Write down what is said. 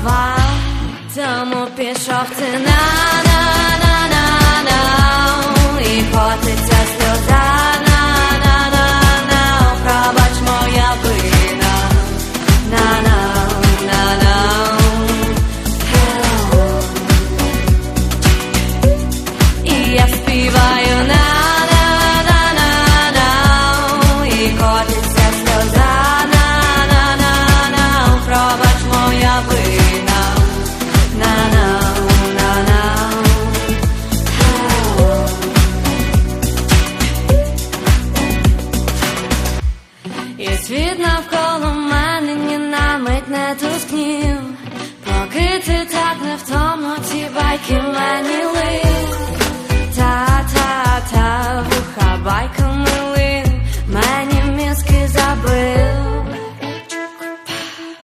слова, тому пішов ти на на на на на і котиться сльоза. На на на на пробач моя вина. На на на на І я співаю. На на на на на і котиться сльоза. Пробач моя вина І світ навколо мене ні на мить не тускнів, поки ти так не невтомно ті байки мені лив. Та-та-та, вуха байка милин, мені мізки забив.